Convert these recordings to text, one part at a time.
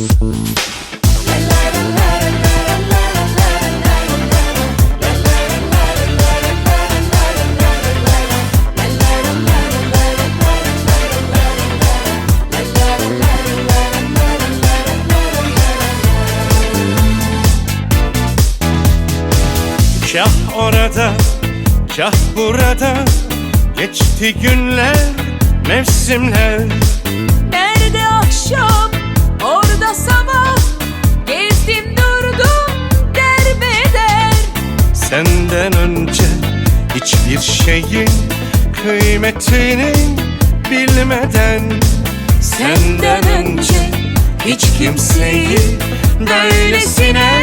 Thank Kah orada, kah burada. Geçti günler, mevsimler. Nerede akşam, orada sabah. Gezdim durdum derbeder. Senden önce hiçbir şeyin kıymetini bilmeden. Senden önce hiç kimseyi böylesine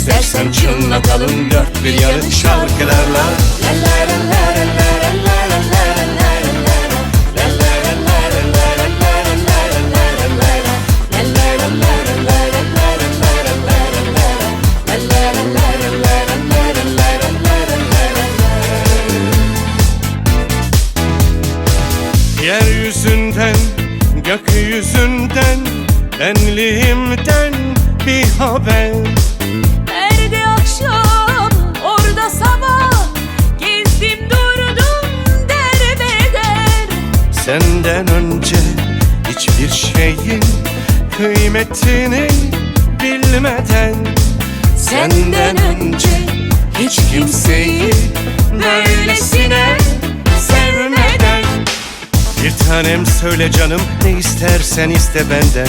İstersen çınlatalım dört bir yanı şarkılarla. Yeryüzünden, gökyüzünden, benliğimden bir haber Senden önce hiçbir şeyin kıymetini bilmeden Senden önce hiç kimseyi böylesine sevmeden Bir tanem söyle canım ne istersen iste benden